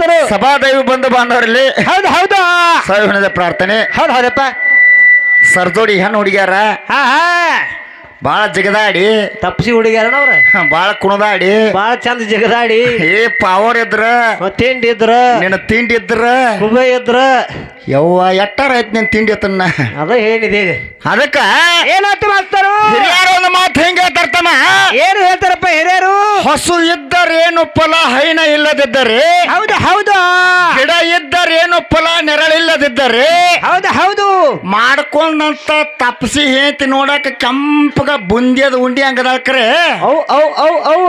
ನಮಸ್ಕಾರ ಸಭಾದೈವ ಬಂಧು ಬಾಂಧವರಲ್ಲಿ ಹೌದು ಹೌದಾ. ಸಾವಿರದ ಪ್ರಾರ್ಥನೆ. ಹೌದು ಹೌದಪ್ಪ. ಸರ್ಜೋಡಿ ಹೆಣ್ಣು ಹುಡುಗ್ಯಾರ. ಹಾ ಹಾ. ಬಾಳ ಜಗದಾಡಿ. ತಪ್ಸಿ ಹುಡುಗ್ಯಾರಣ ಅವ್ರ? ಬಾಳ ಕುಣದಾಡಿ. ಬಾಳ ಚಂದ ಜಗದಾಡಿ. ಏ ಪವರ್ ಇದ್ರ. ತಿಂಡಿ ಇದ್ರ. ನಿನ್ನ ತಿಂಡಿ ಇದ್ರ. ಕುಬೆ ಇದ್ರ. ಯವ್ವ ಎಟ್ಟಾರ ಐತ್ ನಿನ್ ತಿಂಡಿ ಅತನ್ನ ಅದ ಹೇಳಿದೆ ಅದಕ್ಕ? ಏನಾಯ್ತು ಮಾಸ್ತರು? ಹಿರಿಯರ ಒಂದು ಮಾತು ಹೆಂಗ ತರ್ತಮ್ಮ ಏನು ಹೇಳ್ತಾರಪ್ಪ ಹಿರಿಯರು? ಹಸು ಇದ್ದರೇನು ಫಲ ಹೈನ ಇಲ್ಲದಿದ್ದರೆ? ಹೌದು ಹೌದು. ಗಿಡ ಇದ್ದರೇನು ಫಲ ನೆರಳಿಲ್ಲದಿದ್ದರೆ ಹೌದು ಹೌದು. ಮಾಡ್ಕೊಂಡಂತ ತಪ್ಸಿ ಹೇಂತಿ ನೋಡಾಕ ಕೆಂಪಗ ಬುಂದಿಯದ ಉಂಡಿ ಹಂಗದಾಳ್ಕ್ರೆ ಅವ್ ಅವ್ ಅವ್ ಅವ್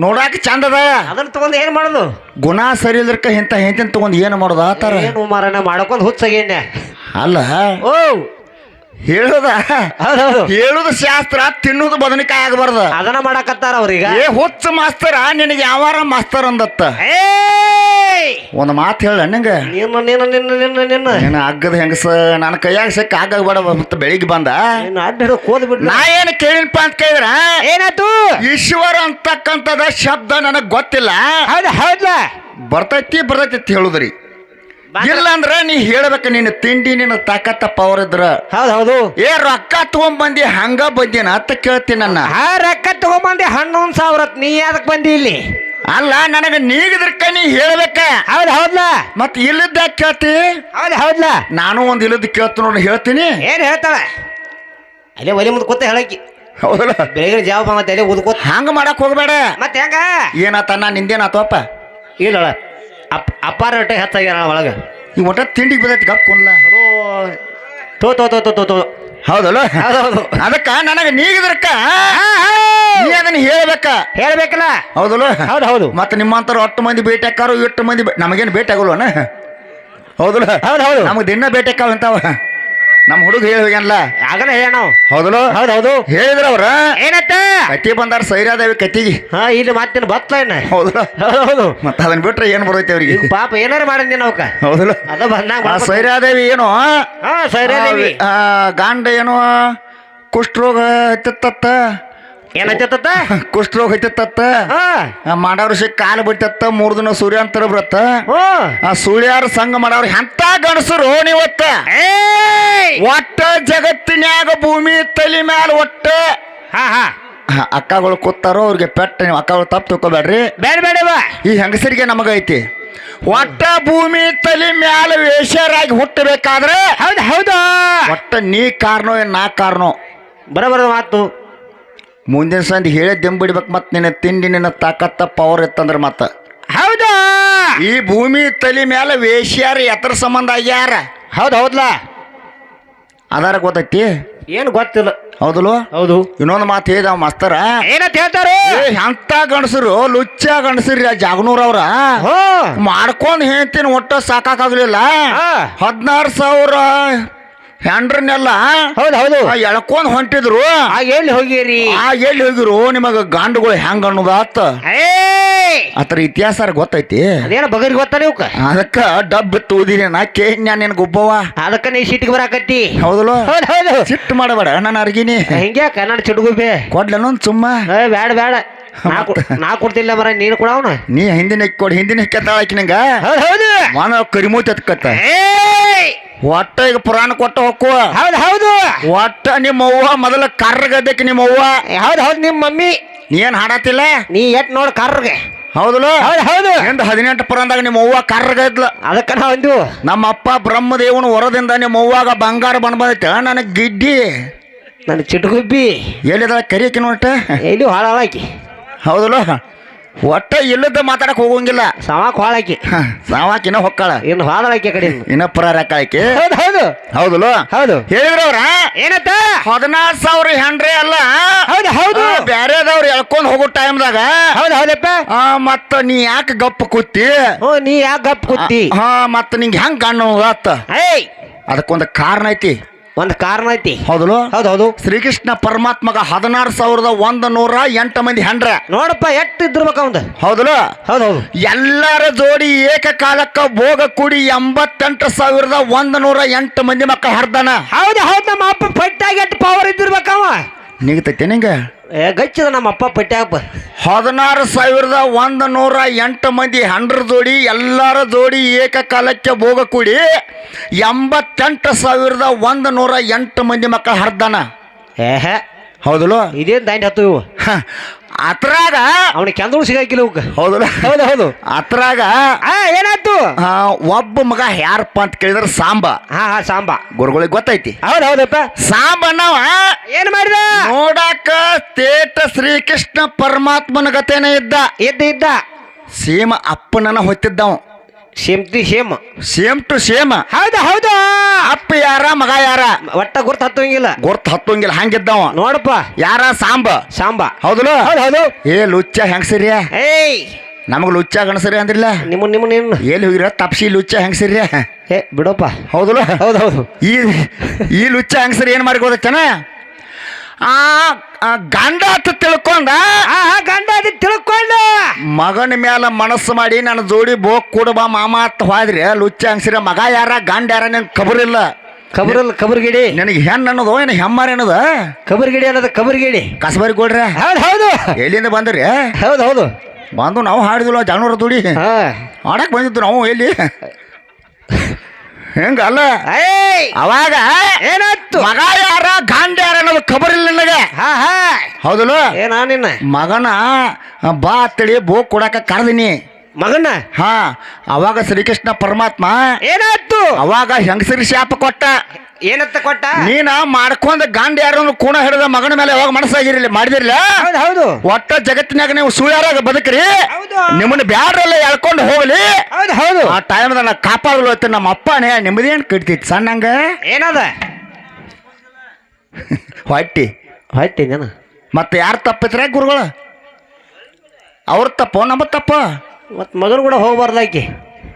ನೋಡಾಕ ಚಂದ ಅದ ಅದನ್ನ ತಗೊಂಡ್ ಏನ್ ಮಾಡೋದು? ಗುಣ ಸರಿ ಇಲ್ದಕ್ಕ ಇಂತ ಹೆಂತಿನ ತಗೊಂಡ್ ಏನ್ ಮಾಡೋದು ಆತರ ಏನು ಮಾರಣ ಮಾಡ್ಕೊಂಡ್ ಹುಚ್ಚಾಗೇನೆ ಅಲ್ಲ. ಓ ಹೇಳುದ? ಹೌದೌದು. ಹೇಳುದು ಶಾಸ್ತ್ರ ತಿನ್ನುದು ಬದನಿಕಾಯಿ ಆಗಬಾರ್ದ. ಅದನ್ನ ಮಾಡಕತ್ತಾರ ಅವ್ರೀಗ. ಏ ಹುಚ್ಚ ಮಾಸ್ತರ ನಿನಗೆ ಯಾವಾರ ಮಾಸ್ತರ್ ಅಂದತ್ತ! ಒಂದು ಮಾತು ಹೇಳ ನಿಂಗ. ನಿನ್ನ ನಿನ್ನ ನಿನ್ನ ನಿನ್ನ ನಿನ್ನ. ಏನು ಅಗ್ಗದ ಹೆಂಗಸ ನನ್ನ ಕೈಯಾಗ ಸಿಕ್ಕ ಆಗಬೇಡ ಮತ್ತೆ ಬೆಳಿಗ್ಗೆ ಬಂದ. ಅಡ್ಡ ನಾ ಏನು ಕೇಳಿನಪ್ಪ ಅಂತ ಕೇಳಿದ್ರ? ಏನಾಯ್ತು? ಈಶ್ವರ ಅಂತಕ್ಕಂಥದ ಶಬ್ದ ನನಗೆ ಗೊತ್ತಿಲ್ಲ. ಹೌದು ಹೌದಾ ಬರ್ತೈತಿ ಬರ್ತೈತಿ ಹೇಳುದ್ರಿ. ಇಲ್ಲ ಅಂದ್ರೆ ನೀ ಹೇಳ್ಬೇಕ ನಿನ್ನ ತಿಂಡಿ ನಿನ್ನ ತಾಕತ್ತ ಪವರ್ ಇದ್ರ. ಹೌದು ಹೌದು. ಏ ರೊಕ್ಕ ತಗೊಂಬಂದಿ ಹಂಗ ಬಂದಿನ ಅಂತ ಕೇಳ್ತೀನಿ ನನ್ನ. ಆ ರೊಕ್ಕ ತಗೊಂಬಂದೆ ಹನ್ನೊಂದು ಸಾವಿರ ನೀ ಯಾವ್ದಕ್ ಬಂದಿ ಇಲ್ಲಿ? ಅಲ್ಲ ನನಗ ನೀಗಿದ್ರಕ್ಕ ನೀ ಹೇಳ್ಬೇಕ. ಹೌದು ಹೌದ್ಲ? ಮತ್ ಇಲ್ಲದ ಕೇಳ್ತಿ? ಹೌದು ಹೌದ್ಲ? ನಾನು ಒಂದ್ ಇಲ್ಲದ ಕೇಳ್ತೀನಿ ನೋಡಿ ಹೇಳ್ತೀನಿ. ಏನ್ ಹೇಳ್ತಾಳೆ? ಅಲ್ಲೇ ಒಲಿ ಮುಂದೆ ಕೂತ ಹೇಳಕ್ಕಿ. ಹೌದಲ್ಲ? ಬೆಳಗ್ಗೆ ಜಾವ ಬಂದ ಅಲ್ಲೇ ಓದ್ಕೋತ ಹಂಗ ಮಾಡಕ್ ಹೋಗ್ಬೇಡ. ಮತ್ತೆ ಹೆಂಗ? ಏನಾತ ನಾ ನಿಂದೇನಾತಪ್ಪ ಇಲ್ಲ ಅಪ್ ಅಪ್ಪಾರ ಹೊಟ್ಟೆ ಹೆಚ್ಚಾಗ್ಯಾರ ಒಳಗೆ. ಈ ಒಟ್ಟ ತಿಂಡಿಗೆ ಬಂದೈತಿ ಗಪ್ ಕುನ್ಲ ಅದು ತೋ ತೋ ತೋ ತೋ ತೋ ತೋ. ಹೌದಲ್ಲ? ಹೌದೌದು. ಅದಕ್ಕ ನನಗೆ ನೀಗಿದ್ರಕ್ಕ ನೀ ಅದನ್ನ ಹೇಳ್ಬೇಕ. ಹೇಳ್ಬೇಕಲ್ಲ? ಹೌದಲ್ಲ? ಹೌದು ಹೌದು. ಮತ್ತೆ ನಿಮ್ಮಂತರ ಒಟ್ಟು ಮಂದಿ ಭೇಟಿ ಹಾಕಾರು ಎಷ್ಟು ಮಂದಿ ನಮಗೇನು ಭೇಟಿ ಆಗೋಲ್ವನ? ಹೌದಲ್ಲ? ಹೌದು ಹೌದು. ನಮಗೆ ದಿನ ಭೇಟಿ ಹಾಕಾವ ನಮ್ಮ ಹುಡುಗ ಹೇಳಿ ಹೋಗ್ಯಾನಲ್ಲ? ಆಗಲ್ಲ ಹೇಳೋಣ ಹೌದಲ್ಲ? ಹೌದು ಹೌದು. ಹೇಳಿದ್ರ ಅವ್ರ? ಏನತ್ತ? ಕತ್ತಿ ಬಂದಾರ ಸೈರಾದೇವಿ ಕತ್ತಿಗೆ. ಹಾ ಇಲ್ಲಿ ಮತ್ತೇನು ಬತ್ತಲ ಏನ? ಹೌದಲ್ಲ? ಹೌದು ಹೌದು. ಮತ್ತೆ ಅದನ್ನ ಬಿಟ್ರೆ ಏನ್ ಬರ್ತೈತಿ ಅವ್ರಿಗೆ? ಪಾಪ ಏನಾರ ಮಾಡಿದ್ ನಾವ್ಕ ಹೌದಲ್ಲ? ಅದ ಬಂದಾಗ ಸೈರಾದೇವಿ ಏನು? ಹಾ ಸೈರಾದೇವಿ ಗಾಂಡ ಏನು? ಕುಷ್ಠರೋಗ ಹತ್ತಿತ್ತ ಏನೈತತ್ತ ಕುಷ್ಠರೋಗ ಹತ್ತಿತ್ತ ಹಾ. ಮಾಡವ್ರ ಕಾಲು ಬಿಟ್ಟತ್ತ ಮೂರ್ ದಿನ ಸೂರ್ಯಾಂತರ ಬರತ್ತ. ಹ್ಞೂ ಆ ಸೂರ್ಯಾರ ಸಂಘ ಮಾಡವ್ರ ಎಂತ ಗಣಸರು ನೀವತ್ತ! ಒಟ್ಟ ಜಗತ್ತಿನ್ಯಾಗ ಭೂಮಿ ತಲಿ ಮ್ಯಾಲ ಒಟ್ಟ. ಹಾ. ಹಾ ಅಕ್ಕಗಳು ಕೂತಾರೋ ಅವ್ರಿಗೆ ಪೆಟ್ಟ ನೀವು ಅಕ್ಕಗಳು ತಪ್ಪು ತಿಳ್ಕೊಬೇಡ್ರಿ. ಬೇಡ ಬೇಡ ಬಾ. ಈ ಹೆಂಗಸರಿಗೆ ನಮಗೈತಿ? ಒಟ್ಟ ಭೂಮಿ ತಲಿ ಮ್ಯಾಲ ವೇಷರಾಗಿ ಹುಟ್ಟಬೇಕಾದ್ರೆ ಹೌದು ಹೌದು. ಒಟ್ಟ ನೀ ಕಾರಣೋ ಏನ್ ನಾ ಕಾರಣೋ? ಬರಬರದ ಮಾತು. ಮುಂದಿನ ಸಂದಿ ಹೇಳೇ ದೆಂಬಿಡ್ಬೇಕು ಮತ್ತು ನಿನ್ನ ತಿಂಡಿ ನಿನ್ನ ತಾಕತ್ತ ಪವರ್ ಇತ್ತಂದ್ರೆ ಮತ್ತೆ ಹೌದಾ? ಈ ಭೂಮಿ ತಲೆ ಮೇಲೆ ವೇಶ್ಯಾರ ಎತ್ತರ ಸಂಬಂಧ ಆಗ್ಯಾರ. ಹೌದು ಹೌದ್ಲಾ? ಅದಾರ ಗೊತ್ತೈತಿ? ಏನು ಗೊತ್ತಿಲ್ಲ. ಹೌದಲ್ವ ಹೌದು. ಇನ್ನೊಂದು ಮಾತು ಹೇಳಿದ ಮಾಸ್ತರ? ಏನಂತ ಹೇಳ್ತಾರೆ? ಎಂತ ಗಂಡಸರು ಲುಚ್ಚ ಗಂಡಸರಿ ಜಾಗನೂರ್ ಅವ್ರ. ಮಾಡ್ಕೊಂಡು ಮಾಡ್ಕೊಂಡ್ ಹೇಳ್ತೀನಿ ಒಟ್ಟ ಸಾಕಾಗಲಿಲ್ಲ ಹದಿನಾರು ಸಾವಿರ ಹೆಂಡ್ರನ್ನೆಲ್ಲ ಹೌದು ಹೌದು. ಎಳ್ಕೊಂಡ್ ಹೊಂಟಿದ್ರು. ಆ ಎಲ್ಲಿ ಹೋಗಿರಿ. ಆ ಎಲ್ಲಿ ಹೋಗಿರು ನಿಮಗ ಗಾಂಡುಗಳು ಹೆಂಗ ಅನ್ನೋದಾತ! ಆತರ ಇತಿಹಾಸ ಗೊತ್ತೈತಿ. ಅದೇನ ಬಗರಿ ಗೊತ್ತಾ ಇವಕ್ಕ ಅದಕ್ಕ ಡಬ್ ತೂದಿನಿ ನಾ ಕೇಳ್ಞ ನಿನ್ ಗುಬ್ಬವ್ವ ಅದಕ್ಕ ನೀ ಸಿಟ್ಟಿಗೆ ಬರಾಕತ್ತಿ. ಹೌದಲ್ಲ? ಹೌದು ಹೌದು. ಸಿಟ್ಟು ಮಾಡಬೇಡ ನಾನು ಅರ್ಗಿನಿ. ಹಿಂಗ್ಯಾ ಕನ್ನಡ ಚಿಡುಗುಬೆ ಕೊಡ್ಲೇನೊಂದ್ ಸುಮ್ಮ? ಏ ಬೇಡ ಬೇಡ ನಾ ಕೊಡ್ತಿಲ್ಲ ಮರ ನೀನು ಕೂಡ ಅವನು. ನೀ ಹಿಂದಿನ ಕೊಡ್ ಹಿಂದಿನ ಕೆತ್ತಾಳಕಿ ನಂಗ? ಹೌದು ಹೌದು. ಮಾನ ಕರಿಮೂತಿ ಎತ್ಕತ್ತ. ಏಯ್! ಒಟ್ಟ ಈಗ ಪುರಾಣ ಕೊಟ್ಟ ಹೊಕ್ಕು ಹೌದು ಹೌದು. ಒಟ್ಟ ನಿಮ್ಮ ಅವ್ವ ಮೊದಲ ಕರ್ರಗದಕ್ಕೆ ನಿಮ್ಮ ಅವ್ವ ಹೌದು ಹೌದು ನಿಮ್ಮ ಮಮ್ಮಿ. ನೀ ಏನ್ ಹಾಡತಿಲ್ಲ ನೀ ಎಟ್ ನೋಡ್ ಕರ್ರಗೆ. ಹೌದಲ್ಲ? ಹೌದು ಹೌದು. ಎಂದ ಹದಿನೆಂಟು ಪುರಾಣದಾಗ ನಿಮ್ಮ ಅವ್ವ ಕರ್ರಗ ಅದಕ್ಕೆ ಅದಕ್ಕ ನಾವು ಅಂದ್ವು ನಮ್ಮ ಅಪ್ಪ ಬ್ರಹ್ಮದೇವನ ಹೊರದಿಂದ ನಿಮ್ಮ ಅವ್ವಾಗ ಬಂಗಾರ ಬಂದು ಬಂದೈತೆ. ನನಗೆ ಗಿಡ್ಡಿ. ನನ್ನ ಚಿಟಗುಬ್ಬಿ. ಎಲ್ಲಿದ ಕರಿಯಕ್ಕೆ ನೋಟ ಎಲ್ಲಿ ಹಾಳ ಹಾಳಾಕಿ ಹೌದಲ್ಲ? ಒಟ್ಟ ಇಲ್ಲದ ಮಾತಾಡಕ್ ಹೋಗಂಗಿಲ್ಲ ಸವಾಕ್ ಹಾಳಾಕಿ. ಸಾವಾಕಿನ ಹೊಕ್ಕಾಳ. ಇನ್ನು ಹಾಳಾಕಿ ಕಡೆ ಇನ್ನ ಪುರಾರಕಾಳಕಿ ಹೌದು ಹೌದು. ಹೌದಲ್ಲ? ಹೌದು. ಹೇಳಿದ್ರ ಅವ್ರ? ಏನತ್ತ? ಹದಿನಾರು ಸಾವಿರ ಹೆಂಡ್ರೆ ಅಲ್ಲ? ಹೌದು ಹೌದು. ಆ, ಬ್ಯಾರೆದವ್ರು ಎಳ್ಕೊಂಡ್ ಹೋಗೋ ಟೈಮ್ದಾಗ. ಹೌದು ಹೌದಪ್ಪ. ಮತ್ತ ನೀ ಯಾಕೆ ಗಪ್ಪ ಕೂತಿ? ಓ ನೀ ಯಾಕೆ ಗಪ್ ಕೂತಿ? ಹಾ ಮತ್ತ ನಿಂಗೆ ಹೆಂಗ್ ಕಾಣೋ ಆತ. ಏಯ್! ಅದಕ್ಕೊಂದು ಕಾರಣ ಐತಿ. ಒಂದು ಕಾರಣ ಐತಿ. ಹೌದಲ್ಲ? ಹೌದು ಹೌದು ಶ್ರೀಕೃಷ್ಣ ಪರಮಾತ್ಮಗ ಹದಿನಾರು ಸಾವಿರದ ಒಂದ ನೂರ ಎಂಟು ಮಂದಿ ಹೆಂಡ್ರೆ. ನೋಡಪ್ಪ ಎಷ್ಟು ಇದ್ರಬೇಕು ಅವಂದ? ಹೌದಲ್ಲ? ಹೌದು ಹೌದು ಎಲ್ಲರ ಜೋಡಿ ಏಕಕಾಲಕ್ಕ ಭೋಗ ಕೂಡಿ ಎಂಬತ್ತೆಂಟು ಸಾವಿರದ ಒಂದ್ ನೂರ ಎಂಟು ಮಂದಿ ಮಕ್ಕಳ ಹರ್ದಾನ. ಹೌದು ಹೌದು ನಮ್ಮ ಅಪ್ಪ ಪಟ್ಟಾಗಿ ಎಷ್ಟು ಪವರ್ ಇದ್ದಿರ್ಬೇಕವ ನಿಗತೈತೆ ನಿಂಗೆ? ಏ ಗಚ್ಚಿದ ನಮ್ಮ ಅಪ್ಪ ಹದಿನಾರು ಸಾವಿರದ ಒಂದು ನೂರ ಎಂಟು ಮಂದಿ ಹಂಡ್ರ ಜೋಡಿ ಎಲ್ಲರ ಜೋಡಿ ಏಕಕಾಲಕ್ಕೆ ಭೋಗ ಕೂಡಿ ಎಂಬತ್ತೆಂಟು ಸಾವಿರದ ಒಂದು ನೂರ ಎಂಟು ಮಂದಿ ಮಕ್ಕಳು ಹರ್ದಾನ ಏಹೆ ಹೌದಲ್ಲ? ಇದೇನ್ ದಾಂಡಿ ಹತ್ತು ಇವು? ಅತ್ರಾಗ ಅವನಿಗೆ ಕೆಂದಳು ಸಿಗಾಕಿಲ್ಲ ಇವಕ್ಕೆ ಹೌದಲ್ಲ? ಹೌದು ಹೌದು. ಅತ್ರಾಗ ಆ ಏನಾಯ್ತು? ಆ, ಒಬ್ಬ ಮಗ ಯಾರಪ್ಪ ಅಂತ ಕೇಳಿದ್ರೆ ಸಾಂಬ. ಹಾ ಹಾ ಸಾಂಬ. ಗುರುಗಳಿಗೆ ಗೊತ್ತೈತಿ. ಹೌದು ಹೌದಪ್ಪ. ಸಾಂಬಣ್ಣವ ಏನ್ ಮಾಡಿದ? ನೋಡಾಕ ತೇಟ ಶ್ರೀಕೃಷ್ಣ ಪರಮಾತ್ಮನ ಗತೇನೆ ಇದ್ದ. ಇದ್ದ ಇದ್ದ. ಸೀಮ ಅಪ್ಪನನ್ನ ಹೊತ್ತಿದ್ದವ. ಸೇಮ್ತಿ ಸೇಮ್. Same to same. ಹೌದು ಹೌದು? ಅಪ್ಪ ಯಾರ ಮಗ ಯಾರ? ಒಟ್ಟ ಗುರ್ತ ಹತ್ತುವಂಗಿಲ್ಲ. ಗುರ್ತ ಹತ್ತಂಗಿಲ್ಲ ಹಂಗಿದ್ದವ. ನೋಡಪ್ಪ. ಯಾರ ಸಾಂಬ? ಸಾಂಬ. ಹೌದಲ್ಲ? ಹೌದು ಹೌದು. ಏ ಲುಚ್ಚ ಹೆಂಗ್ಸಿರಿ ಏಯ್! ನಮಗೆ ಲುಚ್ಚ ಗಣಸರಿ ಅಂದ್ರಿಲ್ಲ? ನಿಮ್ಮ ನಿಮ್ಮ ನಿಮ್ಮ ಎಲ್ಲಿ ಹೋಗಿರ? ತಪ್ಸಿ ಲುಚ್ಚ ಹೆಂಗ್ಸಿರಿ ಏ ಬಿಡಪ್ಪ. ಹೌದಲ್ಲ? ಹೌದು ಹೌದು. ಈ ಈ ಲುಚ್ಚ ಹೆಂಗ್ಸರಿ ಏನು ಮಾಡಿ ಗೊತ್ತೇನ ಆ ಆ ಗಂಡ ಅಂತ ತಿಳ್ಕೊಂಡ ಆ ಗಂಡ ಅದು ತಿಳ್ಕೊಂಡು. ಮಗನ ಮ್ಯಾಲ ಮನಸ್ಸು ಮಾಡಿ ನನ್ನ ಜೋಡಿ ಬೋಕ್ ಕೊಡಬಾ ಮಾಮ ಅಂತ ಹೋದ್ರಿ. ಲುಚ್ಚ ಅನ್ಸಿರ ಮಗ ಯಾರ ಗಂಡ ಯಾರ ನಿನ್ ಖಬರಿಲ್ಲ ಕಬರಲ್ ಕಬರ್ಗಿಡಿ. ನನಗೆ ಹೆಣ್ಣು ಅನ್ನೋದು ಏನು ಹೆಮ್ಮಾರ ಅನ್ನೋದು ಕಬರ್ಗಿಡಿ ಅನ್ನೋದು ಕಬರ್ಗಿಡಿ. ಕಸಬರಿ ಕೊಡ್ರಿ. ಹೌದು ಹೌದು. ಎಲ್ಲಿಂದ ಬಂದ್ರಿ? ಹೌದು ಹೌದು. ಬಂದು ನಾವು ಹಾಡಿದಿಲ್ಲ ಜಾನುವಾರು ದುಡಿ ಹಾ. ಆಡಕ್ ಬಂದಿದ್ದು ನಾವು ಎಲ್ಲಿ? ಹೆಂಗಲ್ಲ? ಅವಾಗ ಏನಾಯ್ತು? ಮಗ ಯಾರ ಗಂಡ ಯಾರ ಅನ್ನೋದು ಖಬರ್ ಇಲ್ಲ ನನಗೆ? ಹಾ ಹಾ. ಹೌದಲ್ಲ? ಏನ ನಿನ್ನ. ಮಗನ ಬಾ ಅಂತೇಳಿ ಬೋ ಕೊಡಕ ಕರೆದಿನಿ. ಮಗನ? ಹಾ ಅವಾಗ ಶ್ರೀಕೃಷ್ಣ ಪರಮಾತ್ಮ ಏನಾಯ್ತು? ಅವಾಗ ಹೆಂಗಸರಿ ಶಾಪ ಕೊಟ್ಟ. ಏನಂತ ಕೊಟ್ಟ? ನೀನ ಮಾಡ್ಕೊಂಡ ಗಂಡ ಯಾರನ್ನು ಕೂಣ ಹಿಡಿದ ಮಗನ ಮೇಲೆ ಯಾವಾಗ ಮನಸ್ಸಾಗಿರಲಿ ಮಾಡಿದಿರಲ್ಲ ಹೌದು ಹೌದು. ಒಟ್ಟ ಜಗತ್ತಿನಾಗ ನೀವು ಸುಳ್ಯಾರಾಗ ಬದುಕ್ರಿ. ಹೌದು. ನಿಮ್ಮನ್ನ ಬ್ಯಾಡ್ರಲ್ಲ ಎಳ್ಕೊಂಡು ಹೋಗ್ಲಿ. ಹೌದು ಹೌದು. ಆ ಟೈಮ್ದಾಗ ನಾ ಕಾಪಾಡಲು ನಮ್ಮ ಅಪ್ಪನೇ ನಿಮ್ಮದೇನು ಕಟ್ತಿತ್ತು ಸಣ್ಣಂಗ? ಏನದ? ಹೊಟ್ಟಿ. ಹೊಟ್ಟಿ ನಾನು ಮತ್ತೆ ಯಾರು ತಪ್ಪಿತ್ರ ಗುರುಗಳು? ಅವ್ರ ತಪ್ಪು ನಮ್ಮ ತಪ್ಪ? ಮತ್ ಮಗನ್ ಕೂಡ ಹೋಗ್ಬಾರ್ದು ಆಕಿ.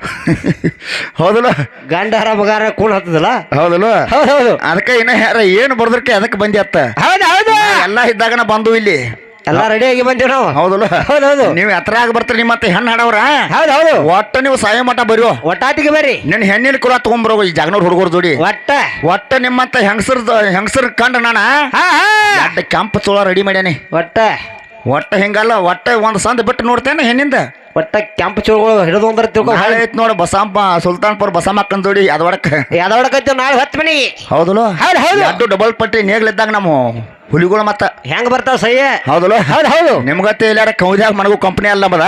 ಹೌದಲ್ಲ? ಗಂಡಾರ ಮಗಾರ ಕೂಲ್ ಹತ್ತದಲ್ಲ? ಹೌದಲ್ಲ? ಹೌದು ಹೌದು ಅದಕ್ಕೆ ಇನ್ನ ಯಾರ ಏನು ಬರ್ದಕ್ಕೆ ಅದಕ್ಕೆ ಬಂದಿ ಅತ್ತ. ಹೌದು ಹೌದು. ಎಲ್ಲ ಇದ್ದಾಗನ ಬಂದು ಇಲ್ಲಿ. ಎಲ್ಲ ರೆಡಿ ಆಗಿ ಬಂದೀವಿ ನಾವು. ಹೌದಲ್ಲ? ಹೌದು ಹೌದು ನೀವು ಆಗಿ ಬರ್ತೀರಿ ನಿಮ್ಮ ಮತ್ತೆ ಹೆಣ್ಣು ಹಾಡವ್ರ? ಹೌದು ಹೌದು ಒಟ್ಟ ನೀವು ಸಾಯ ಮಠ ಬರೀ ಒಟ್ಟಾಟಿಗೆ ಬರ್ರಿ. ನಿನ್ನ ಹೆಣ್ಣಿನ ಕುಲ ತಗೊಂಬರೋ ಈ ಜಾಗನೂರ್ ಹುಡುಗರು ಜೋಡಿ. ಒಟ್ಟ. ಒಟ್ಟ ನಿಮ್ಮಂತ ಹೆಂಗಸರ್ ಹೆಂಗಸರ್ ಕಂಡ ನಾನ? ಕೆಂಪು ಚೋಳ ರೆಡಿ ಮಾಡ್ಯಾನಿ. ಒಟ್ಟ. ಒಟ್ಟ ಹಿಂಗಲ್ಲ ಒಟ್ಟ ಒಂದು ಸಂದ ಬಿಟ್ಟು ನೋಡ್ತೇನೆ ಹೆಣ್ಣಿಂದ. ಒಟ್ಟ ಕೆಂಪು ಚೋಳ ಹಿಡಿದು ಅಂದ್ರೆ ತಿಳ್ಕೊ ನಾಳೆ ಐತ್ ನೋಡ ಬಸಾಂಪ ಸುಲ್ತಾನ್ಪುರ್ ಬಸಮ್ಮಕ್ಕನ್ ಜೋಡಿ ಅದೊಡಕ ಯಾವ್ದೊಳಕೈತಿ ನಾಳೆ ಹತ್ತು ಮನಿ. ಹೌದಲ್ಲ? ಹೌದು ಹೌದು. ಅದು ಡಬಲ್ ಪಟ್ಟಿ ನೇಗ್ಲಿದ್ದಾಗ ನಮ್ಮ ಹುಲಿಗಳು ಮತ್ತ. ಹೆಂಗ್ ಬರ್ತಾವ ಸಹ್ಯ ಹೌದಲ್ಲ? ಹೌದು ಹೌದು. ನಿಮ್ಗತ್ತೆ ಇಲ್ಲಾರ ಕೌದ್ಯಾಗ ಮನಗು ಕಂಪನಿ ಅಲ್ಲ ಮದ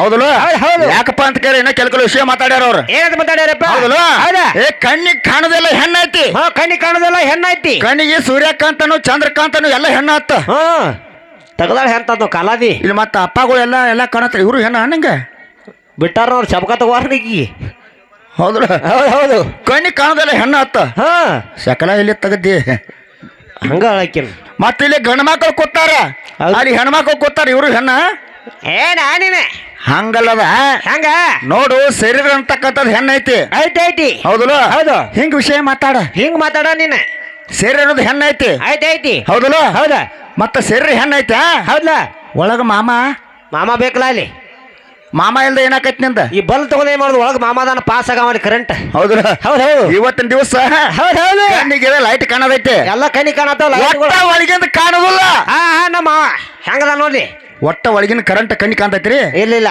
ಹೌದಲ್ಲ? ಹೌದು. ಯಾಕಪ್ಪ ಅಂತ ಕೇಳಿ ಇನ್ನ ಕೆಲ ವಿಷಯ ಮಾತಾಡ್ಯಾರ ಅವ್ರು. ಏನಂತ ಮಾತಾಡ್ಯಾರಪ್ಪ? ಹೌದಲ್ಲ? ಹೌದಾ. ಏ ಕಣ್ಣಿಗೆ ಕಾಣದೆಲ್ಲ ಹೆಣ್ಣೈತಿ. ಕಣ್ಣಿಗೆ ಕಾಣುದಿಲ್ಲ ಹೆಣ್ಣೈತಿ. ಕಣ್ಣಿಗೆ ಸೂರ್ಯಕಾಂತನು ಚಂದ್ರಕಾಂತನು ಎಲ್ಲ ಹೆಣ್ಣ ಹತ್ತ ಹಾ. ತಗದಾಳ ಹೆಂತದ್ದು ಕಾಲಾದಿ? ಇಲ್ಲಿ ಮತ್ತ ಅಪ್ಪಗಳು ಎಲ್ಲ ಎಲ್ಲ ಕಾಣತ್ತ ಇವರು ಏನ ಹಣ್ಣಂಗ? ಬಿಟ್ಟಾರ ಅವ್ರು ಚಬಕ ತಗೋರ್ನಿಗಿ ಹೌದ್ರ? ಹೌದು ಹೌದು. ಕಣ್ಣಿ ಕಾಣದಲ್ಲ ಹೆಣ್ಣು ಹತ್ತ ಹಾ. ಸಕಲ ಇಲ್ಲಿ ತೆಗದ್ದಿ? ಹಂಗ ಹಾಕಿನ ಮತ್ತೆ ಇಲ್ಲಿ ಗಂಡ ಮಕ್ಕಳು ಕೂತಾರ? ಹೌದು. ಅಲ್ಲಿ ಹೆಣ್ಮಕ್ಳು ಕೂತಾರ ಇವರು ಹೆಣ್ಣ? ಏ ನಾನೇನೆ. ಹಂಗಲ್ಲದ? ಹಂಗ. ನೋಡು ಶರೀರ ಅಂತಕ್ಕಂಥದ್ದು ಹೆಣ್ಣೈತಿ. ಐತಿ ಐತಿ. ಹೌದಲ್ಲ? ಹೌದು. ಹಿಂಗ್ ವಿಷಯ ಮಾತಾಡ. ಹಿಂಗ್ ಮಾತಾಡ ನೀನ ಶರೀರ ಅನ್ನೋದು ಹೆಣ್ಣೈತಿ ಐತಿ. ಐತಿ ಹೌದಲ್ಲ? ಹೌದಾ? ಮತ್ತೆ ಸೇರಿ ಹೆಣ್ಣೈತಿ ಹೌದ್ಲ? ಒಳಗ ಮಾಮ? ಮಾಮ ಬೇಕಲ್ಲ ಅಲ್ಲಿ? ಮಾಮ ಇಲ್ದ ಏನಾಕೈತಿ ನಿಂದ? ಈ ಬಲ್ ತಗೊಂಡ್ ಏನ್ ಮಾಡುದು? ಒಳಗೆ ಮಾಮದಾನ ಪಾಸ್ ಆಗ ಮಾಡಿ ಕರೆಂಟ್ ಹೌದಲ್ಲ? ಹೌದು ಹೌದು. ಇವತ್ತಿನ ದಿವಸ ಹೌದು ಹೌದು. ಕಣ್ಣಿಗೆ ಲೈಟ್ ಕಾಣೋದೈತೆ. ಎಲ್ಲ ಕಣ್ಣಿ ಕಾಣತ್ತಲ್ಲ ಒಟ್ಟ ಒಳಗಿಂದ ಕಾಣುದಿಲ್ಲ. ಹಾ ಹಾ ನಮ್ಮ ಹೆಂಗದ ನೋಡಿ? ಒಟ್ಟ ಒಳಗಿನ ಕರೆಂಟ್ ಕಣ್ಣಿ ಕಾಣ್ತೈತ್ರಿ? ಇಲ್ಲ ಇಲ್ಲ.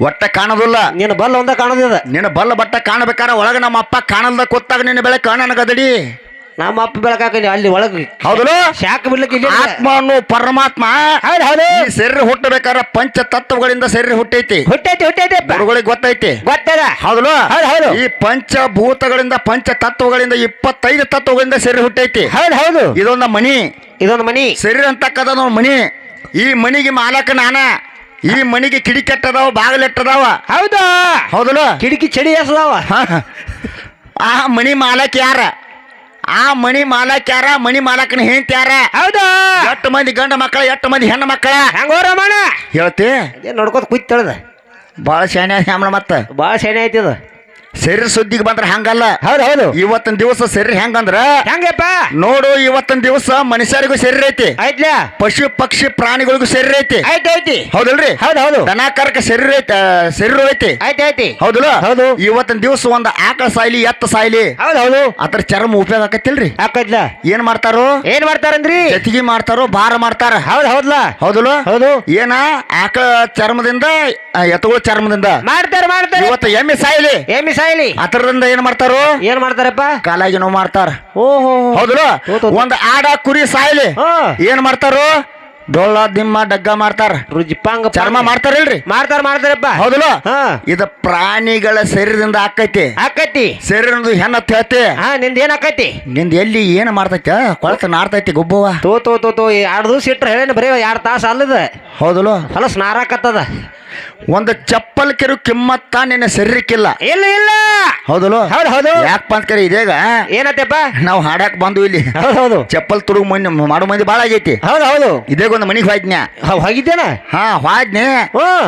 ಒಟ್ಟ ಕಾಣೋದಿಲ್ಲ. ನೀನು ಬಲ್ ಒಂದ ಕಾಣೋದಿದ. ನಿನ್ನ ಬಲ್ಲ ಬಟ್ಟ ಕಾಣಬೇಕಾರ ಒಳಗ ನಮ್ಮ ಅಪ್ಪ ಕಾಣಲ್ದ ಕೂತಾಗ ನಿನ್ನ ಬೆಳೆ ಕಾಣನಗದಡಿ. ನಮ್ಮ ಅಪ್ಪ ಬೆಳಕಾಕಿ ಅಲ್ಲಿ ಒಳಗೆ ಹೌದಲ್ಲ? ಶಾಖ ಬಿಡ್ಲಿಕ್ಕೆ ಇಲ್ಲಿ ಆತ್ಮ ಅನ್ನೋ ಪರಮಾತ್ಮ. ಹೌದು ಹೌದು. ಈ ಶರೀರ ಹುಟ್ಟಬೇಕಾರ ಪಂಚ ತತ್ವಗಳಿಂದ ಶರೀರ ಹುಟ್ಟೈತಿ. ಹುಟ್ಟೈತಿ ಹುಟ್ಟೈತಿ. ಗುರುಗಳಿಗೆ ಗೊತ್ತೈತಿ. ಗೊತ್ತದ. ಹೌದಲ್ಲ? ಹೌದು ಹೌದು. ಈ ಪಂಚಭೂತಗಳಿಂದ ಪಂಚ ತತ್ವಗಳಿಂದ ಇಪ್ಪತ್ತೈದು ತತ್ವಗಳಿಂದ ಶರೀರ ಹುಟ್ಟೈತಿ. ಹೌದು ಹೌದು. ಇದೊಂದು ಮನಿ ಇದೊಂದು ಮನಿ ಶರೀರ ಅಂತಕ್ಕದ ಮನಿ ಈ ಮನಿಗೆ ಮಾಲಕ ನಾನ. ಈ ಮನಿಗೆ ಕಿಡಿಕೆಟ್ಟದಾವ ಬಾಗಿಲೆಟ್ಟದಾವ. ಹೌದಾ? ಹೌದಲ್ಲ? ಕಿಡಿಕಿ ಚಡಿ ಎಸದಾವ. ಆ ಮನಿ ಮಾಲಕ ಯಾರ? ಆ ಮಣಿ ಮಾಲಾಕ್ಯಾರ ಯಾರ? ಮನಿ ಮಾಲಕನ ಹೆಂತ ಯಾರ? ಹೌದು. ಎಷ್ಟು ಮಂದಿ ಗಂಡ ಮಕ್ಕಳ ಎಷ್ಟು ಮಂದಿ ಹೆಣ್ಣು ಮಕ್ಕಳ? ಹೆಂಗೋ ರಮಣ ಹೇಳ್ತಿ. ಅದೇ ನೋಡ್ಕೋತ ಕುಯ್ತಳದ ಭಾಳ ಶಾನೆ ಹ್ಯಾಮ್ರ ಮತ್ತ. ಭಾಳ ಶಾಣೆ ಐತಿ ಅದು ಸೆರಿ ಸುದ್ದಿಗೆ ಬಂದ್ರೆ ಹಂಗಲ್ಲ. ಹೌದು ಹೌದು. ಇವತ್ತಿನ ದಿವಸ ಸೆರಿ ಹೆಂಗಂದ್ರ? ಹೆಂಗಪ್ಪ? ನೋಡು ಇವತ್ತಿನ ದಿವಸ ಮನುಷ್ಯರಿಗೂ ಶರೀರ ಐತಿ. ಐತ್ಲ ಪಶು ಪಕ್ಷಿ ಪ್ರಾಣಿಗಳಿಗೂ ಶರೀರ ಐತಿ. ಐತಿ ಐತಿ ಹೌದಲ್ರಿ? ಹೌದು ಹೌದು. ದನಕರಕ ಶರೀರ ಐತಿ ಶರೀರ ಐತಿ. ಐತಿ ಐತಿ ಹೌದಲ್ಲ? ಹೌದು. ಇವತ್ತಿನ ದಿವಸ ಒಂದ್ ಆಕಳ ಸಾಯ್ಲಿ ಎತ್ತ ಸಾಯ್ಲಿ. ಹೌದು ಹೌದು. ಅದ್ರ ಚರ್ಮ ಉಪಯೋಗ ಆಕತ್ತಿಲ್ರಿ ಆಕೈತ್ಲ? ಏನ್ ಮಾಡ್ತಾರೋ? ಏನ್ ಮಾಡ್ತಾರಂದ್ರಿ? ಜತಿಗೆ ಮಾಡ್ತಾರೋ ಭಾರ ಮಾಡ್ತಾರ. ಹೌದು ಹೌದ್ಲ? ಹೌದಲ್ಲ? ಹೌದು. ಏನ? ಆಕಳ ಚರ್ಮದಿಂದ ಎತ್ತುಗಳ ಚರ್ಮದಿಂದ. ಮಾಡ್ತಾರ ಮಾಡ್ತಾರ. ಇವತ್ತು ಎಮ್ಮೆ ಸಾಯ್ಲಿ. ಎಮ್ಮೆ ಸಾಯ್ಲಿ. ಅದರಿಂದ ಏನ್ ಮಾಡ್ತಾರೋ? ಏನ್ ಮಾಡ್ತಾರಪ್ಪ? ಕಾಲಾಗಿ ನೋವು ಮಾಡ್ತಾರ. ಓಹೋ. ಹೌದಲ್ಲ? ಹೌದು. ಒಂದ್ ಆಡ ಕುರಿ ಸಾಯ್ಲಿ. ಏನ್ ಮಾಡ್ತಾರೋ? ಡೊಳ್ಳ ದಿಮ್ಮ ಡಗ್ಗ ಮಾಡ್ತಾರ. ರುಜಿಪಾಂಗ ಚರ್ಮ ಮಾಡ್ತಾರಿಲ್ರಿ? ಮಾಡ್ತಾರ ಮಾಡ್ತಾರಪ್ಪ. ಹೌದಲ್ಲ? ಇದ ಪ್ರಾಣಿಗಳ ಶರೀರದಿಂದ ಆಕೈತಿ. ಆಕೈತಿ. ಶರೀರದ ಹೆಣ್ಣ ಹೇಳ್ತಿ ಹಾ ನಿಂದ ಏನ್ ಆಕೈತಿ? ನಿಂದ ಎಲ್ಲಿ ಏನ್ ಮಾಡ್ತೈತಿ? ಕೊಳತ ನಾಡ್ತೈತಿ ಗೊಬ್ಬವ ತೋ ತೋ ತೋ ತೋ ಎರಡು ದಿವಸ ಇಟ್ರೆ ಹೇಳೇನ ಬರೀ ಎರಡು ತಾಸು ಅಲ್ಲದ? ಹೌದಲ್ಲ? ಹೊಲಸ್ ನಾರಾಕತ್ತದ. ಒಂದು ಚಪ್ಪಲ್ ಕಿರು ಕಿಮ್ಮತ್ತ ನಿನ್ನ ಶರೀರಕ್ಕಿಲ್ಲ. ಇಲ್ಲ ಇಲ್ಲ. ಹೌದಲ್ಲ? ಹೌದು ಹೌದು. ಯಾಕಪ್ಪ ಅಂತ ಕರಿ ಇದೇಗ? ಏನತ್ತಪ್ಪ? ನಾವು ಹಾಡಕ್ ಬಂದು ಇಲ್ಲಿ. ಹೌದು ಹೌದು. ಚಪ್ಪಲ್ ತುಡುಗ್ ಮಂದಿ ಮಾಡೋ ಮಂದಿ ಭಾಳ ಆಗೈತಿ. ಹೌದು ಹೌದು. ಇದೇಗ ಒಂದು ಮನಿಗೆ ಹೋಯ್ದ್ನ್ಯಾ ಹೌ- ಹೋಗಿದ್ದೇನ. ಹಾ ಹೋದ್ನಿ.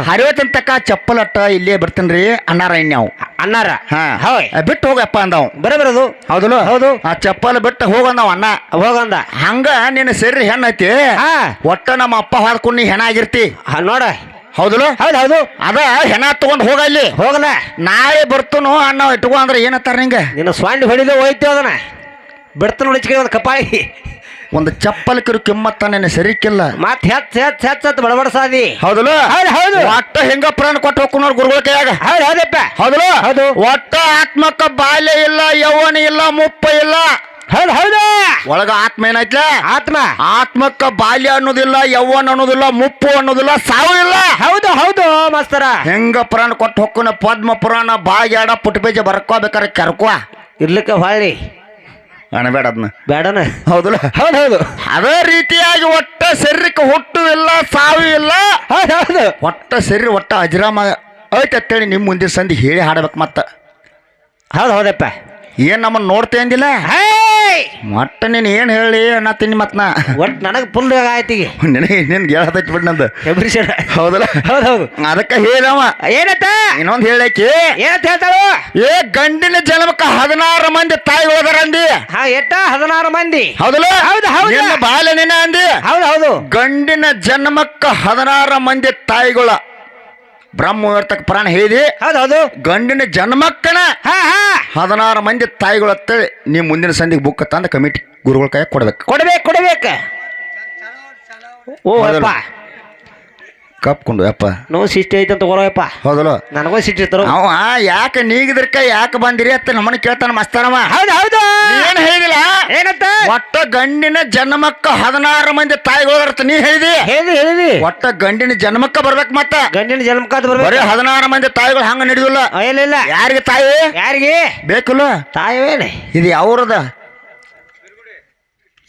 ಹರಿವತ್ತನ ತಕ್ಕ ಚಪ್ಪಲ್ ಅಟ್ಟ ಇಲ್ಲೇ ಬರ್ತೀನ್ರಿ ಅಣ್ಣಾರ ಇನ್ಯಾವು ಅನ್ನಾರ ಹಾ. ಹೌಯ್. ಬಿಟ್ಟು ಹೋಗಪ್ಪ ಅಂದವ್. ಬರೋಬರದು ಹೌದಲ್ಲ? ಹೌದು. ಆ ಚಪ್ಪಲ್ ಬಿಟ್ಟು ಹೋಗಂದವ್ ಅಣ್ಣ. ಹೋಗಂದ. ಹಂಗ ನಿನ್ನ ಸರಿ ಹೆಣ್ಣೈತಿ ಒಟ್ಟ ನಮ್ಮ ಅಪ್ಪ ಹಾಡ್ಕೊಂಡು ನೀ ಹೆಣ ಆಗಿರ್ತಿ. ನೋಡ. ಹೌದಲ್ಲ? ಹೌದು ಹೌದು. ಅದ ಹೆಣ ತಗೊಂಡ್ ಹೋಗ ಇಲ್ಲಿ ಹೋಗಲ್ಲ ನಾಳೆ ಬರ್ತನು ಅಣ್ಣ ಇಟ್ಕೊಂಡ್ರೆ ಅಂದ್ರೆ ಏನತ್ತಾರ ನಿಂಗೆ? ನಿನ್ನ ಸ್ವಾಂಡ್ ಹೊಡಿದು ಹೋಯ್ತು ಅದನ್ನ. ಬಿಡ್ತ ನೋಡಿ ಒಂದು ಕಪಾಳಿ ಒಂದು ಚಪ್ಪಲ್ ಕಿರು ಕಿಮ್ಮತ್ತ ನೆನ ಸರಿಕಿಲ್ಲ ಮತ್ತೆ ಮತ್ ಹೆಚ್ ಹೆಚ್ ಹೆಚ್ ಬಡಬಡ ಬಡಬಡಸಾದಿ. ಹೌದಲ್ಲ? ಹೌದು ಹೌದು. ಒಟ್ಟ ಹೆಂಗ ಪ್ರಾಣ ಕೊಟ್ಟು ಹೋಗ್ಕೊಂಡ್ ಗುರುಗಳ ಕೈಯಾಗ. ಹೌದು ಹೌದಪ್ಪ. ಹೌದಲ್ಲ? ಹೌದು. ಒಟ್ಟ ಆತ್ಮಕ್ಕ ಬಾಲ್ಯ ಇಲ್ಲ ಯೌವನ ಇಲ್ಲ ಮುಪ್ಪ ಇಲ್ಲ. ಹೌದು ಹೌದು. ಒಳಗ ಆತ್ಮ ಏನೈತ್ಲ ಆತ್ಮ. ಆತ್ಮಕ್ಕ ಬಾಲ್ಯ ಅನ್ನೋದಿಲ್ಲ ಯೌವನ ಅನ್ನೋದಿಲ್ಲ ಮುಪ್ಪು ಅನ್ನೋದಿಲ್ಲ ಸಾವು ಇಲ್ಲ. ಹೌದು ಹೌದು ಮಾಸ್ತರ. ಹೆಂಗ ಪ್ರಾಣ ಕೊಟ್ಟು ಹೊಕ್ಕನ ಪದ್ಮ ಪುರಾಣ ಬಾಗ್ಯಾಡ ಪುಟ್ಬೇಜ ಬರ್ಕೋಬೇಕಾರೆ ಕರ್ಕೋ. ಇರ್ಲಿಕ್ಕೆ ಹೊಳ್ಳಿ. ಅಣಬೇಡ ಅದನ್ನ ಬೇಡನ. ಹೌದಲ್ಲ? ಹೌದು ಹೌದು. ಅದೇ ರೀತಿಯಾಗಿ ಒಟ್ಟ ಶರೀರಕ್ಕೆ ಹುಟ್ಟು ಇಲ್ಲ ಸಾವು ಇಲ್ಲ. ಹೌದು ಹೌದು. ಒಟ್ಟ ಶರೀರ ಒಟ್ಟ ಅಜರಾಮ. ಐತೆ ಅಂತೇಳಿ ನಿಮ್ಮ ಮುಂದಿನ ಸಂದಿ ಹೇಳಿ ಹಾಡ್ಬೇಕು ಮತ್ತೆ. ಹೌದು ಹೌದಪ್ಪ. ಏನ್ ನಮ್ಮನ್ನ ನೋಡ್ತೇ ಅಂದಿಲ್ಲ? ಮಟ್ಟ ನೀನು ಏನು ಹೇಳಿ ಅಣ್ಣ ಮತ್ ನಾ ಒಟ್ಟು ನನಗೆ ಫುಲ್ ಆಯ್ತು ಈಗ. ನಿನಗೆ ನಿನ್ಗೆ ಹೇಳತೈತಿ ಬಿಡ್ ನಂದು. ಹೆಬ್ರಿ ಹೌದಲ್ಲ? ಹೌದು ಹೌದು ಅದಕ್ಕೆ ಹೇಳವ ಏನತ್ತ? ಇನ್ನೊಂದು ಹೇಳಕ್ಕೆ. ಏನಂತ ಹೇಳ್ತಾಳು? ಏ ಗಂಡಿನ ಜನ್ಮಕ್ಕ ಹದಿನಾರು ಮಂದಿ ತಾಯಿಗಳದಾರ ಅಂದಿ. ಹಾ ಎಟ್ಟ? ಹದಿನಾರು ಮಂದಿ. ಹೌದಲ್ಲ? ಹೌದು, ಹೌದು. ನಿನ್ನ ಅಂದಿ. ಹೌದು ಹೌದು. ಗಂಡಿನ ಜನ್ಮಕ್ಕ ಹದಿನಾರು ಮಂದಿ ತಾಯಿಗಳ ಬ್ರಹ್ಮ ಪ್ರಾಣ ಹೇಳಿದಿ? ಹೌದು ಹೌದು. ಗಂಡಿನ ಜನ್ಮಕ್ಕನ ಹಾ ಹಾ. ಹದಿನಾರು ಮಂದಿ ತಾಯಿಗಳತ್ತ ನೀವು ಮುಂದಿನ ಸಂಧಿಗೆ ಬುಕ್ ತಂದ ಕಮಿಟಿ ಗುರುಗಳ ಕೈ ಕೊಡ್ಬೇಕು. ಕೊಡ್ಬೇಕು ಕೊಡ್ಬೇಕ. ಓ ಹೌದಲ್ಲ? ಅಪ್ಪ ಕಪ್ಕೊಂಡು ಯಪ್ಪ. ನೋ ಸಿಟ್ಟಿ ಐತೆ ಅಂತ ತಗೋರಪ್ಪ ಹೌದಲ್ಲ? ನನಗೂ ಸಿಟ್ಟು ಇರ್ತಾರ ಅವ ಯಾಕೆ ನೀಗಿದ್ರಕ ಯಾಕೆ ಬಂದಿರಿ ಅಂತ ನಮ್ಮನ್ನ ಕೇಳ್ತಾನ ಮಸ್ತಾನವ ಹೌದು ಹೌದು. ಏನ್ ಹೇಳಿದಿಲ್ಲ? ಒಟ್ಟ ಗಂಡಿನ ಜನ್ಮಕ್ಕ ಹದಿನಾರು ಮಂದಿ ತಾಯಿಗಳು ನೀ ಹೇಳಿದಿ? ಹೇಳಿ ಹೇಳಿ ಒಟ್ಟ ಗಂಡಿನ ಜನ್ಮಕ್ಕ ಬರ್ಬೇಕು ಮತ್ತ? ಗಂಡಿನ ಜನ್ಮಕ್ಕ ಬರೀ ಬರ್ಬೇಕು. ಹದಿನಾರು ಮಂದಿ ತಾಯಿಗಳು ಹಂಗ ನಡೆಯುದಿಲ್ಲ. ಏನಿಲ್ಲ ಇಲ್ಲ ಇಲ್ಲ. ಯಾರಿಗೆ ತಾಯಿ? ಯಾರಿಗೆ? ಬೇಕಲ್ಲ? ತಾಯವೇನೆ ಇದು ಯಾವ್ರದ?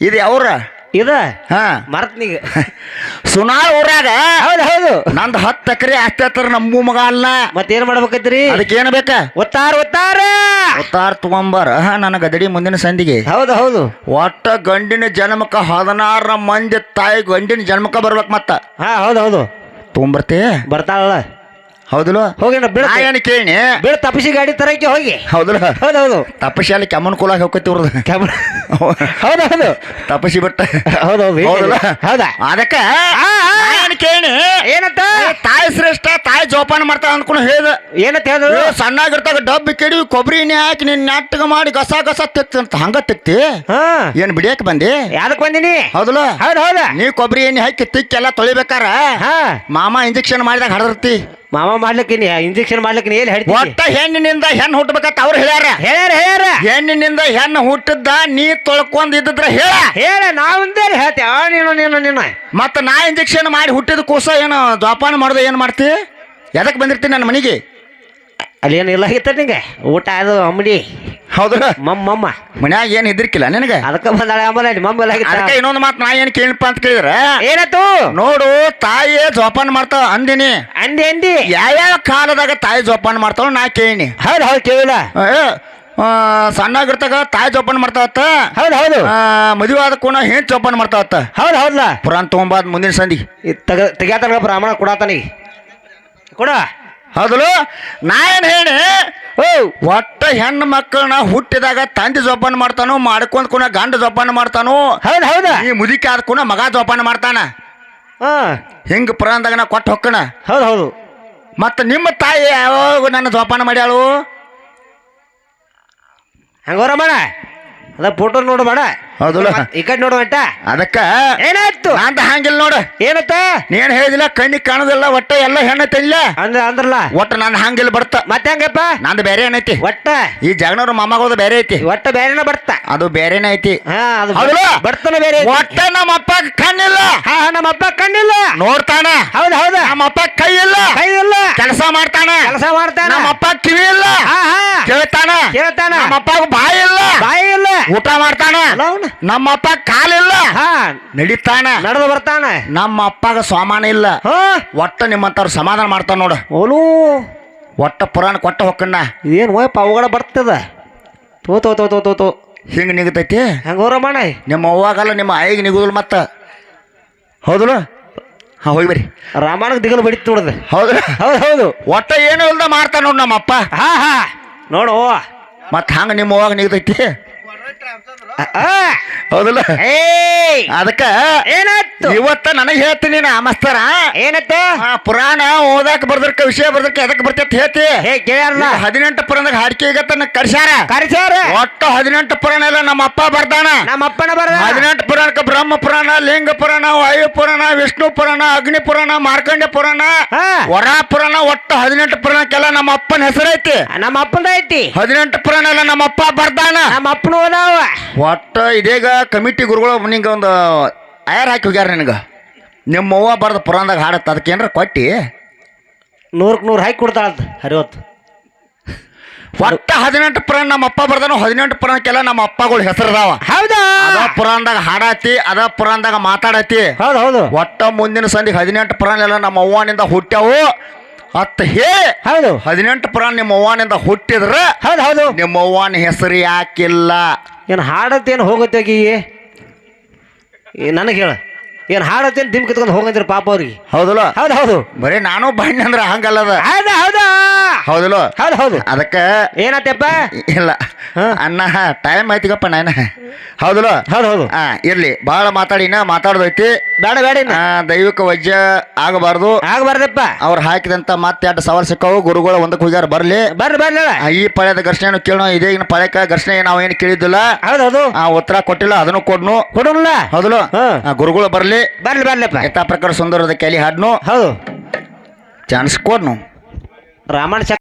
ಇದು ಯಾವ್ರ? ಇದ? ಹಾ. ಮರತ್ನೀಗ. ಸುನಾಳ್ ಊರಾಗ? ಹೌದು ಹೌದು. ನಂದು ಹತ್ತು ಎಕರೆ ಆಸ್ತಿ ಹತ್ತಾರ ನಮ್ಮ ಮಗ ಅಲ್ಲ ಮತ್ತೇನ್ ಮಾಡ್ಬೇಕೈತ್ರಿ? ಅದಕ್ಕೆ ಏನ್ ಬೇಕ? ಒತ್ತಾರ ಒತ್ತಾರ! ಒತ್ತಾರ ತಗೊಂಬಾರ. ನನ್ನ ಗದಡಿ ಮುಂದಿನ ಸಂದಿಗೆ. ಹೌದು ಹೌದು. ಒಟ್ಟ ಗಂಡಿನ ಜನ್ಮಕ್ಕ ಹದಿನಾರ ಮಂದಿ ತಾಯಿ ಗಂಡಿನ ಜನ್ಮಕ್ಕ ಬರ್ಬೇಕು ಮತ್ತ. ಹಾ ಹೌದು ಹೌದು. ತೊಗೊಂಬರ್ತಿ ಬರ್ತಾಳಲ್ಲ. ಹೌದಲ್ಲ ಹೋಗಿ ನಾ ಬಿಡ ನಾ ಏನ್ ಕೇಳಿ ಬಿಡ ತಪ್ಪಿಸಿ ಗಾಡಿ ತರಕ್ಕೆ ಹೋಗಿ. ಹೌದಲ್ಲ? ಹೌದು ಹೌದು ತಪಸ್ಸಿ ಅಲ್ಲಿ ಕೆಮ್ಮನ್ ಕೂಲಾಗ ಹೋಗ್ತಿ ಇವ್ರದ್ದು ಕ್ಯಾಮ್ರಾ ಹೌದು ಹೌದು. ತಪಸ್ಸಿ ಬಿಟ್ಟ. ಹೌದು ಹೌದು ಹೌದಲ್ಲ? ಹೌದಾ? ಅದಕ್ಕೆ ಆ, ಆ. ನಾ ಕೇಳಿ ಏನಂತ? ತಾಯಿ ಶ್ರೇಷ್ಠ ತಾಯಿ ಜೋಪಾನ ಮಾಡ್ತಾಳ ಅನ್ಕೊಂಡು ಹೇಳ್ದ. ಏನಂತ ಹೇಳಿದ್ರು ಸಣ್ಣಾಗಿರ್ತಾಗ ಡಬ್ಬಿ ಕೆಡಿ ಕೊಬ್ಬರಿ ಎಣ್ಣೆ ಹಾಕಿ ನಿನ್ನ ನೆಟ್ಟಗ ಮಾಡಿ ಗಸ ಗಸ ತೆಗ್ತಿ ಅಂತ ಹಂಗ ತೆಗ್ತಿ ಹಾ. ಏನ್ ಬಿಡಿಯಕ್ ಬಂದಿ? ಯಾವ್ದಕ್ ಬಂದಿನಿ? ಹೌದಲ್ಲ? ಹೌದು ಹೌದಾ. ನೀ ಕೊಬ್ಬರಿ ಎಣ್ಣೆ ಹಾಕಿ ತಿಕ್ಕೆಲ್ಲ ತೊಳಿಬೇಕಾರ? ಹಾ. ಮಾಮ ಇಂಜೆಕ್ಷನ್ ಮಾಡಿದಾಗ ಹಡದಿರ್ತಿ ಮಾಮ ಮಾಡ್ಲಿಕ್ಕೆ ಇಂಜೆಕ್ಷನ್ ಮಾಡ್ಲಿಕ್ಕೆ ಎಲ್ಲಿ ಹೇಳ್ತೀನಿ? ಒಟ್ಟ ಹೆಣ್ಣಿನಿಂದ ಹೆಣ್ಣು ಹುಟ್ಟಬೇಕಂತ ಅವ್ರು ಹೇಳ್ಯಾರ. ಹೇಳ್ಯಾರ ಹೇಳ್ಯಾರ. ಹೆಣ್ಣಿನಿಂದ ಹೆಣ್ಣು ಹುಟ್ಟಿದ್ದ ನೀ ತೊಳ್ಕೊಂಡ್ ಇದ್ದಿದ್ರ ಹೇಳ. ಹೇಳ ನಾವಂದೇ ಹೇಳ್ತೇವ ನೀನು ನೀನು ನೀನು. ಮತ್ತ ನಾ ಇಂಜೆಕ್ಷನ್ ಮಾಡಿ ಹುಟ್ಟಿದ ಕೂಸ ಏನು ಜೋಪಾನ ಮಾಡೋದು ಏನು ಮಾಡ್ತಿ? ಎದಕ್ಕೆ ಬಂದಿರ್ತೀನಿ ನನ್ನ ಮನೆಗೆ? ಅಲ್ಲಿ ಏನು ಇಲ್ಲ ಆಗಿತ್ತ ನಿಂಗೆ? ಊಟ ಅದು ಅಮ್ಮಡಿ ಹೌದಲ್ಲ ಮಮ್ಮ ಮಮ್ಮ. ಮನ್ಯಾಗ ಏನ್ ಇದ್ರಿಕಿಲ್ಲ ನಿನಗೆ? ಅದಕ್ಕೆ ಬಂದಾಳೆ ಆಮೇಲೆ ಮಮ್ಮ ಅದಕ್ಕೆ ಇನ್ನೊಂದು ಮಾತು ನಾ ಏನು ಕೇಳಿಪ್ಪ ಅಂತ ಕೇಳಿದ್ರ ಏನಾಯ್ತು ನೋಡು ತಾಯಿ ಜೋಪಾನ ಮಾಡ್ತಾವ ಅಂದಿನಿ. ಅಂದಿ ಅಂದಿ. ಯಾವ್ಯಾವ ಕಾಲದಾಗ ತಾಯಿ ಜೋಪಾನ ಮಾಡ್ತಾವ ನಾ ಕೇಳಿನಿ. ಹೌದು ಹೌದು ಕೇಳಿಲ್ಲ. ಸಣ್ಣಾಗಿರ್ತಾಗ ತಾಯಿ ಜೋಪಾನ ಮಾಡ್ತಾವತ್ತ ಹೌದು ಹೌದು. ಮದುವೆ ಆದ ಕೂಣ ಹೆಣ್ ಜೋಪಾನ ಮಾಡ್ತಾವತ್ತ ಹೌದು ಹೌದಲ್ಲ. ಪುರಾಣ ತಗೊಂಬಾದ್ ಮುಂದಿನ ಸಂದಿ ತೆಗ ತೆಗ್ಯಾತನ ಬ್ರಾಹ್ಮಣ ಕೊಡಾತನಿಗೆ. ಕೊಡ. ಹೌದಲ್ಲ? ನಾ ಏನ್ ಹೇಳಿ ಓ ಒಟ್ಟ ಹೆಣ್ಣು ಮಕ್ಕಳನ್ನ ಹುಟ್ಟಿದಾಗ ತಂದೆ ಜೋಪಾನ ಮಾಡ್ತಾನೋ ಮಾಡ್ಕೊಂಡ್ ಕುನ ಗಂಡ ಜೋಪಾನ ಮಾಡ್ತಾನೋ ಹೌದು ಹೌದು. ಈ ಮುದುಕಿ ಆದ ಕುನ ಮಗ ಜೋಪಾನ ಮಾಡ್ತಾನ? ಹಾ ಹಿಂಗ ಪ್ರಾಣದಾಗ ನಾ ಕೊಟ್ಟು ಹೊಕ್ಕಣ? ಹೌದು ಹೌದು. ಮತ್ತು ನಿಮ್ಮ ತಾಯಿ ಯಾವಾಗ ನನ್ನ ಜೋಪಾನ ಮಾಡ್ಯಾಳು? ಹಂಗೋರ ಮಾಡ ಅದ ಫೋಟೋ ನೋಡು ಮಾಡ ಹೌದಲ್ಲ? ಈ ಕಡೆ ನೋಡು ಅಟ್ಟ ಅದಕ್ಕ ಏನಾಯ್ತು? ಅಂತ ಹಂಗಿಲ್ಲ ನೋಡ. ಏನತ್ತ? ನೀನು ಹೇಳಿದಿಲ್ಲ ಕಣ್ಣಿಗೆ ಕಾಣೋದಿಲ್ಲ ಒಟ್ಟ ಎಲ್ಲ ಹೆಣ್ಣ ತಿನ್ಲ. ಅಂದ್ರ ಅಂದ್ರಲ್ಲ? ಒಟ್ಟ ನಂದು ಹಂಗಿಲ್ಲ ಬರ್ತ. ಮತ್ತೆ ಹಂಗಪ್ಪ? ನಂದು ಬೇರೆ ಏನೈತಿ? ಒಟ್ಟ? ಈ ಜಗನವ್ರ ಮಾಮಗೋದು ಬೇರೆ ಐತಿ. ಒಟ್ಟ ಬೇರೆನ ಬರ್ತ. ಅದು ಬೇರೆನ ಐತಿ. ಹಾ ಅದು ಹೌದಲ್ಲ? ಬರ್ತಾನೆ ಬೇರೆ. ಒಟ್ಟ ನಮ್ಮ ಅಪ್ಪ ಕಣ್ಣಿಲ್ಲ. ಹಾ ನಮ್ಮ ಅಪ್ಪ ಕಣ್ಣಿಲ್ಲ. ನೋಡ್ತಾನ? ಹೌದು ಹೌದು. ನಮ್ಮ ಅಪ್ಪ ಕೈ ಇಲ್ಲ ಕೈ ಇಲ್ಲ ಕೆಲಸ ಮಾಡ್ತಾನ? ಕೆಲಸ ಮಾಡ್ತಾನ. ನಮ್ಮ ಅಪ್ಪ ಕಿವಿ ಇಲ್ಲ ಹಾ ಹಾ. ಕೇಳ್ತಾನ? ಕೇಳ್ತಾನ. ನಮ್ಮ ಅಪ್ಪ ಬಾಯಿ ಇಲ್ಲ ಬಾಯಿ ಇಲ್ಲ ಊಟ ಮಾಡ್ತಾನ. ನಮ್ಮ ಅಪ್ಪ ಕಾಲಿಲ್ಲ. ಹಾ. ನಡಿತಾನ. ನಡೆದು ಬರ್ತಾನ. ನಮ್ಮ ಅಪ್ಪಗ ಸಾಮಾನ ಇಲ್ಲ ಒಟ್ಟ ನಿಮ್ಮಂತವ್ರು ಸಮಾಧಾನ ಮಾಡ್ತಾನ ನೋಡು. ಓಲು ಒಟ್ಟ ಪುರಾಣ ಕೊಟ್ಟ ಹೊಕ್ಕಣ್ಣ ಏನು ಹೋಯ್ ಅವುಗಳ ಬರ್ತದ? ತೋ ತೋ ತೋ ತೋ ತೋ ತೋ. ಹಿಂಗ ನಿಗತೈತಿ? ಹಂಗೋರ ಮಾಡ ನಿಮ್ಮ ಅವ್ವಾಗಲ್ಲ ನಿಮ್ಮ ಆಯಿಗೆ ನಿಗುದಿಲ್ಲ ಮತ್ತ. ಹೌದಲ್ಲ? ಹಾ ಹೋಗಿ ಬರ್ರಿ. ರಾಮಾಯಣಕ್ಕೆ ದಿಗಲು ಬಡಿತು ನೋಡದ. ಹೌದು. ಹೌದು ಹೌದು. ಒಟ್ಟ ಏನು ಇಲ್ದ ಮಾಡ್ತಾನ ನೋಡು ನಮ್ಮಪ್ಪ. ಹಾ ಹಾ. ನೋಡು. ಮತ್ತೆ ಹಂಗ ನಿಮ್ಮ ಅವ್ವಾಗ ನಿಗತೈತಿ? ಆ, ಹೌದಲ್ಲ? ಅದಕ್ಕ ಏನಾಯ್ತು? ಇವತ್ತ ನನಗೆ ಹೇಳ್ತೀನಿ ನಾ ಮಸ್ತರ. ಏನತ್ತ? ಪುರಾಣ ಓದಾಕ ಬರ್ದರ್ಕ ವಿಷಯ ಬರ್ದರ್ಕ ಎದಕ್ ಬರ್ತೈತಿ ಹೇಳ್ತಿ. ಹೇ ಕೇಳಲ್ಲ ಹದಿನೆಂಟು ಪುರಾಣದಾಗ ಹಾಡಿಕೆ ಈಗತ್ತ ಕರ್ಸ್ಯಾರ. ಕರ್ಸ್ಯಾರ? ಒಟ್ಟು ಹದಿನೆಂಟು ಪುರಾಣ ಎಲ್ಲ ನಮ್ಮ ಅಪ್ಪ ಬರ್ದಾನ. ನಮ್ಮ ಅಪ್ಪನ ಬರ್ದ ಹದಿನೆಂಟು ಪುರಾಣಕ್ಕೆ ಬ್ರಹ್ಮ ಪುರಾಣ ಲಿಂಗ ಪುರಾಣ ವಾಯು ಪುರಾಣ ವಿಷ್ಣು ಪುರಾಣ ಅಗ್ನಿ ಪುರಾಣ ಮಾರ್ಕಂಡ್ಯ ಪುರಾಣ ವರ ವರಾ ಪುರಾಣ ಒಟ್ಟು ಹದಿನೆಂಟು ಪುರಾಣಕ್ಕೆಲ್ಲ ನಮ್ಮ ಅಪ್ಪನ ಹೆಸರೈತಿ. ನಮ್ಮ ಅಪ್ಪನ ಐತಿ. ಹದಿನೆಂಟು ಪುರಾಣ ಎಲ್ಲ ನಮ್ಮ ಅಪ್ಪ ಬರ್ದಾನ. ನಮ್ಮ ಅಪ್ಪನ ಓದಾವ ಒಟ್ಟು ಇದೀಗ ಕಮಿಟಿ ಗುರುಗಳು ನಿಂಗೆ ಒಂದು ಅಯರ್ ಹಾಕಿ ಹೋಗ್ಯಾರ ನಿನಗೆ. ನಿಮ್ಮ ಅವ್ವ ಬರ್ದ ಪುರಾಣದಾಗ ಹಾಡತ್ತ ಅದಕ್ಕೆ ಏನಾರ ಕೊಟ್ಟಿ? ನೂರಕ್ಕೆ ನೂರು ಹಾಕಿ ಕೊಡ್ತಾಳಂತ ಹರಿವತ್ತು ಒಟ್ಟ ಹದಿನೆಂಟು ಪುರಾಣ ನಮ್ಮ ಅಪ್ಪ ಬರ್ದಾನ ಹದಿನೆಂಟು ಪುರಾಣಕ್ಕೆಲ್ಲ ನಮ್ಮ ಅಪ್ಪಗಳು ಹೆಸರದಾವ. ಹೌದಾ? ಅದ ಪುರಾಣದಾಗ ಹಾಡಾತಿ ಅದ ಪುರಾಣದಾಗ ಮಾತಾಡತಿ. ಹೌದು ಹೌದು. ಒಟ್ಟ ಮುಂದಿನ ಸಂದಿಗೆ ಹದಿನೆಂಟು ಪುರಾಣ ಎಲ್ಲ ನಮ್ಮ ಅವ್ವನಿಂದ ಹುಟ್ಟ್ಯಾವು. ಅತ್ತ ಹೇ. ಹೌದು. ಹದಿನೆಂಟು ಪುರಾಣ ನಿಮ್ಮ ಅವ್ವನಿಂದ ಹುಟ್ಟಿದ್ರ ಹೌದು ಹೌದು. ನಿಮ್ಮ ಅವ್ವನ ಹೆಸರು ಯಾಕಿಲ್ಲ? ಏನು ಹಾಡತ್ತೇನು ಹೋಗುತ್ತೆ ನನಗೆ ಹೇಳ. ಏನು ಹಾಡತ್ತೇನು ದಿಮ್ ಕಿತ್ಕೊಂಡು ಹೋಗಂತೀರಿ ಪಾಪ ಅವ್ರಿಗೆ? ಹೌದಲ್ಲ? ಹೌದು ಹೌದು. ಬರೀ ನಾನು ಬಣ್ಣ ಅಂದ್ರೆ ಹಂಗಲ್ಲದ? ಹೌದು ಹೌದಾ. ಹೌದಲ್ಲ? ಹೌದು ಹೌದು. ಅದಕ್ಕೆ ಏನತ್ತಪ್ಪ? ಇಲ್ಲ. ಅಣ್ಣ ಟೈಮ್ ಆಯ್ತಿಗಪ್ಪ ನಾಯನ. ಹೌದಲ್ಲ? ಹೌದು ಹೌದು. ಹಾ ಇರ್ಲಿ. ಬಹಳ ಮಾತಾಡಿನ ಮಾತಾಡೋದೈತಿ. ಬೇಡ ಬೇಡ ಇನ್ನ. ಆ, ದೈವಿಕ ವಜ್ಯ ಆಗಬಾರ್ದು. ಆಗ್ಬಾರ್ದಪ್ಪ. ಅವ್ರು ಹಾಕಿದಂತ ಮತ್ತೆ ಎರಡು ಸವಾಲ್ ಸಿಕ್ಕವು. ಗುರುಗಳು ಒಂದಕ್ಕೆ ಹೋಗ್ಯಾರ ಬರ್ಲಿ. ಬರ್ರಿ ಬರ್ಲಿ ಆ, ಈ ಪಳ್ಯದ ಘರ್ಷಣೆಯನ್ನು ಕೇಳೋ ಇದೇ ಇನ್ನು ಪಳ್ಯಕ ಘರ್ಷಣೆ ನಾವು ಏನು ಕೇಳಿದ್ದಿಲ್ಲ. ಹೌದು ಹೌದು ಆ ಉತ್ತರ ಕೊಟ್ಟಿಲ್ಲ ಅದನ್ನು ಕೊಡ್ನು. ಕೊಡೋಲ್ಲ. ಹೌದಲ್ಲ? ಹಾ. ಆ, ಗುರುಗಳು ಬರ್ಲಿ. ಬರ್ಲಿ ಬರ್ಲಪ್ಪ. ಯಥಾ ಪ್ರಕಾರ ಸುಂದರದ ಕೆಲಿ ಹಾಡ್ನು. ಹೌದು. ಚಾನ್ಸ್ ಕೊಡ್ನು. ರಾಮಾಯಣ